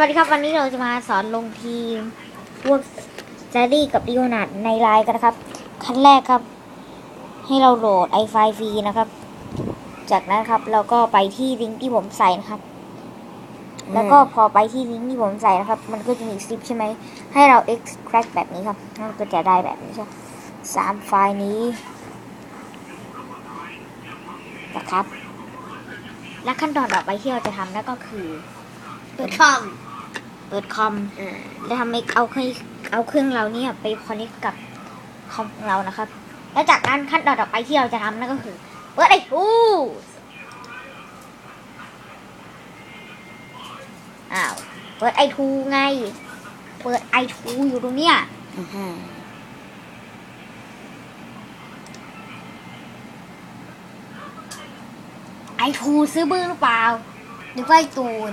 วัสดีครับวันนี้เราจะมาสอนลงทีมพวกแจรี่กับดิโอนาดในไลน์กันนะครับ ขั้นแรกครับ ให้เราโหลดไอไฟฟรีนะครับ จากนั้นครับเราก็ไปที่ลิงก์ที่ผมใส่นะครับ แล้วก็พอไปที่ลิงก์ที่ผมใส่นะครับ มันก็จะมีซิปใช่ไหมให้เรา extract แบบนี้ครับมันก็จะได้แบบนี้ใช่สามไฟล์นี้นะครับ และขั้นตอนต่อไปที่เราจะทำนั่นก็คือเปิดคอม เปิดคอมอ่าแล้วทำให้เอาเครื่องเอาเครื่องเราเนี่ยไปคอนเนคกับคอมของเรานะครับ แล้วจากนั้นขั้นตอนต่อไปที่เราจะทำนั่นก็คือเปิดไอทูอ้าวเปิดไอทูไง เปิดไอทูอยู่ตรงเนี้ยอ่าฮะไอทูซื้อบื้อหรือเปล่านึกว่าไอ้ตูน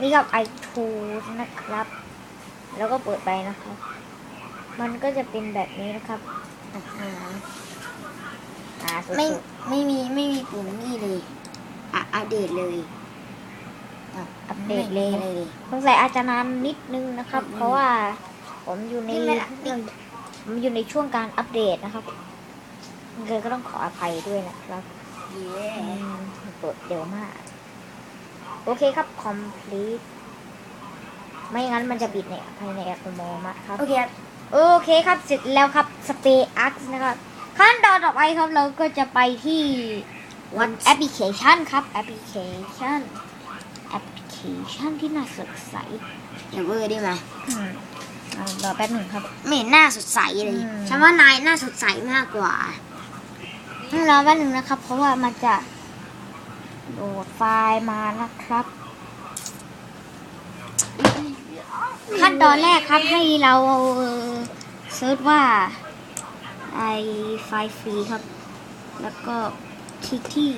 นี่กับไอทูนะครับ แล้วก็เปิดไปนะครับ มันก็จะเป็นแบบนี้นะครับอ่าฮะอ่าสุดๆไม่ไม่มีไม่มีปุ่มนี่เลย อะอัปเดตเลยอะอัปเดตเลยไม่มีอะไรเลย สงสัยอาจจะนานนิดนึงนะครับ อืมเพราะว่าผมอยู่ในนี่ไม่ละนี่ผมอยู่ในช่วงการอัปเดตนะครับเลยก็ต้องขออภัยด้วยนะครับเย้อืมเปิดเร็วมาก โอเคครับ complete ไม่งั้นมันจะบิดในภายในอัตโนมัติครับ โอเคครับ โอเคครับ เสร็จแล้วครับ Stay X นะครับ ขั้นตอนต่อไปครับเราก็จะไปที่วันแอปพลิเคชันครับแอปพลิเคชันแอปพลิเคชันที่น่าสดใสอย่าเวอร์ได้ไหมอืมเอารอแป๊บหนึ่งครับ ไม่เห็นหน้าสดใสเลยอืม ฉันว่านายหน้าสดใสมากกว่า รอแป๊บหนึ่งนะครับ เพราะว่ามันจะ โหลดไฟล์มานะครับ ขั้นตอนแรกครับให้เราเซิร์ชว่า ไอไฟล์ฟรีครับ แล้วก็คลิกที่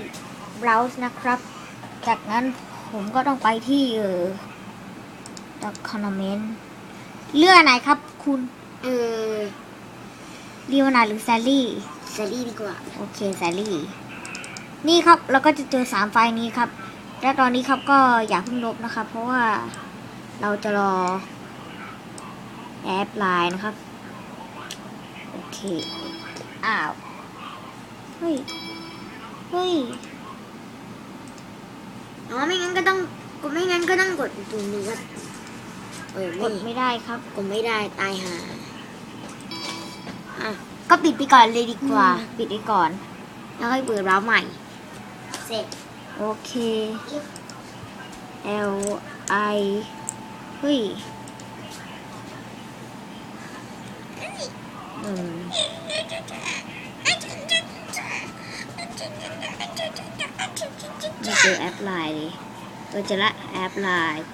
browse นะครับ จากนั้นผมก็ต้องไปที่เออ document เลือกไหนครับคุณ เออเรียวนาหรือแซลลี่ซารี่ดีกว่า โอเคแซลลี่ นี่ครับเราก็จะเจอสามไฟล์นี้ครับ และตอนนี้ครับก็อย่าเพิ่งลบนะครับ เพราะว่าเราจะรอแอปไลน์นะครับ โอเค อ้าว เฮ้ย เฮ้ยอ๋อไม่งั้นก็ต้องกดไม่งั้นก็ต้องกดปุ่มนี้ครับเออกไม่ดไม่ได้ครับกดไม่ได้ตายหาอะก็ปิดไปก่อนเลยดีกว่า ปิดไปก่อน แล้วค่อยเปิดร้านใหม่ เสร็จโอเค L I เฮ้ยอืมไม่เจอแอปไลน์เลยเราเจะละแอปไลน์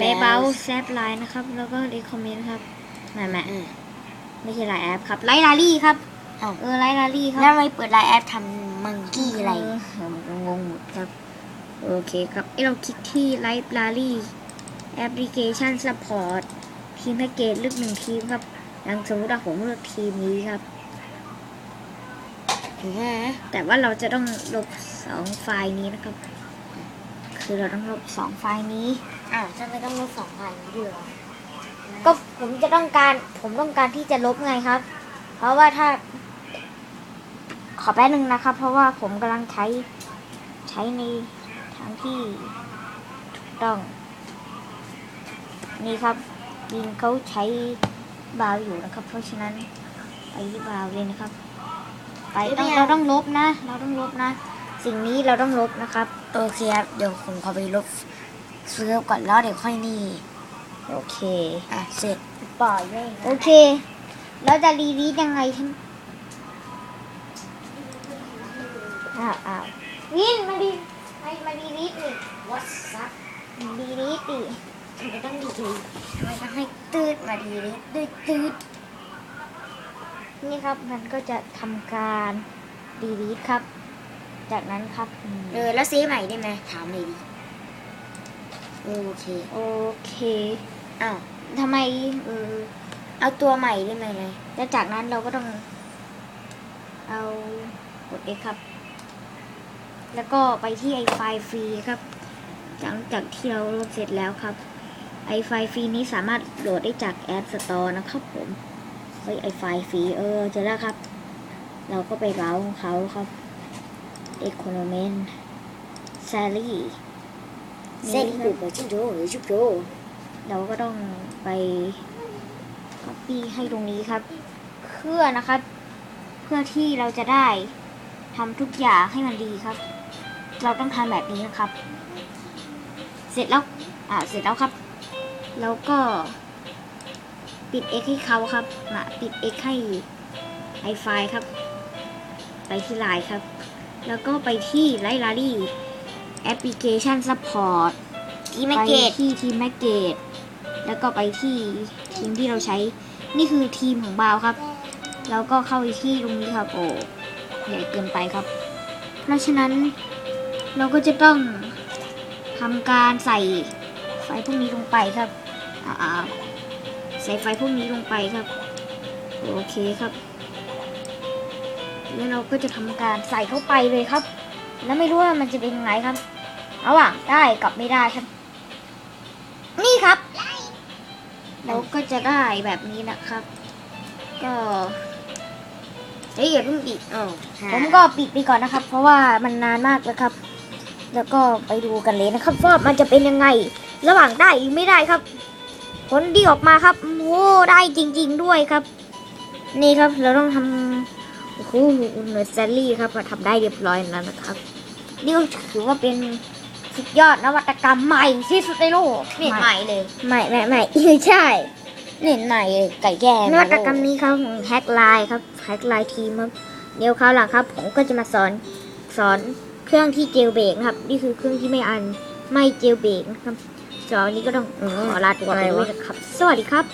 ไปเบาแอปไลน์นะครับ แล้วก็รีคอมเมนต์ครับไม่ไม่อะไม่ใช่ไลน์แอปครับไลน์ลารี่ครับอ้าวเออไลน์ลารี่ครับแล้วทำไมเปิดไลน์แอปทำมังกี้ อะไรเผมงงหมดครับ โอเคครับเอ้ยเราคลิกที่ Library Application Support ทีมแพ็กเกจเลือกหนึ่งทีมครับอย่างสมมติว่าผมเลือกทีมนี้ครับแต่ว่าเราจะต้องลบสองไฟล์นี้นะครับ คือเราต้องลบสองไฟล์นี้อ้าวจะไมต้องลบสองพันด้วยก็ผมจะต้องการผมต้องการที่จะลบไงครับ เพราะว่าถ้า ขอแป๊บนึงนะครับ เพราะว่าผมกำลังใช้ใช้ในทางที่ถูกต้อง นี่ครับยิงเขาใช้บาวอยู่นะครับ เพราะฉะนั้นไปที่บาวเลยนะครับ ไปต้องเราต้องลบนะ เราต้องลบนะ สิ่งนี้เราต้องลบนะครับโอเคครับเดี๋ยวผมขอไปลบเซิร์ฟก่อนแล้วเดี๋ยวค่อยนี่โอเค อะ เสร็จปล่อยเลยโอเค แล้วจะรีลีดยังไงท่าน อ้าวอ้าววินมาดีมามาดีลีดนี่ What's up ดีลีดดิทำไมต้องดีดีทำไมต้องให้ตืดมาดีดิตืดตืดนี่ครับมันก็จะทำการดีลีดครับ จากนั้นครับอืมเออแล้วซีใหม่ได้ไหมถามเลยดิโอเคโอเคอ้าวทำไมเออเอาตัวใหม่ได้ไหมเลยแล้วจากนั้นเราก็ต้อง เอากด X ครับ แล้วก็ไปที่ไอไฟล์ฟรีครับ หลังจากที่เราโหลดเสร็จแล้วครับ ไอไฟล์ฟรีนี้สามารถโหลดได้จากแอปสตอร์นะครับผมเฮ้ยไอไฟล์ฟรีเออเจอแล้วครับ เราก็ไปเร้าของเขาครับ Economy Salary เส้นหรือเปล่าจิ๊บโจ้หรือจิ๊บโจ้เราก็ต้องไป copy ให้ตรงนี้ครับ เพื่อนะครับ เพื่อที่เราจะได้ทำทุกอย่างให้มันดีครับ เราต้องทำแบบนี้นะครับ เสร็จแล้วอ่าเสร็จแล้วครับ แล้วก็ปิด X ให้เขาครับมาปิด X ให้ไอไฟล์ครับ ไปที่ไลน์ครับ แล้วก็ไปที่ไลบรารีแอปพลิเคชันซัพพอร์ตอีแมกเกตไปที่ทีมแม็กเกตแล้วก็ไปที่ทีมที่เราใช้ นี่คือทีมของบาวครับ แล้วก็เข้าไปที่ตรงนี้ครับโอ้ใหญ่เกินไปครับ เพราะฉะนั้น เราก็จะต้องทำการใส่ไฟพวกนี้ลงไปครับอ่าใส่ไฟพวกนี้ลงไปครับ โอเคครับ แล้วเราก็จะทำการใส่เข้าไปเลยครับ แล้วไม่รู้ว่ามันจะเป็นยังไงครับระหว่างได้กับไม่ได้ครับ นี่ครับ เราก็จะได้แบบนี้นะครับ ก็เฮ้ยอย่าเพิ่งปิดผมก็ปิดไปก่อนนะครับ เพราะว่ามันนานมากแล้วครับ แล้วก็ไปดูกันเลยนะครับว่ามันจะเป็นยังไง ระหว่างได้หรือไม่ได้ครับ ผลที่ออกมาครับโอ้ได้จริง ๆ ด้วยครับ นี่ครับเราต้องทำโอ้โหเนอร์เซอรี่ครับมาทำได้เรียบร้อยแล้วนะครับนี่ก็ถือว่าเป็นสุดยอดนวัตกรรมใหม่ที่สุดในโลกเปลี่ยนใหม่เลยใหม่ใหม่ใหม่ไม่ใช่เปลี่ยนใหม่เลยไก่แย่นวัตกรรมนี้ครับของแฮกไลน์ครับแฮกไลน์ทีมครับเดี๋ยวคราวหลังครับ ผมก็จะมาสอนสอน เครื่องที่เจลเบรกนะครับ นี่คือเครื่องที่ไม่อันไม่เจลเบรกนะครับจอนนี้ก็ต้องขอลาตัวไปด้วยนะครับ สวัสดีครับ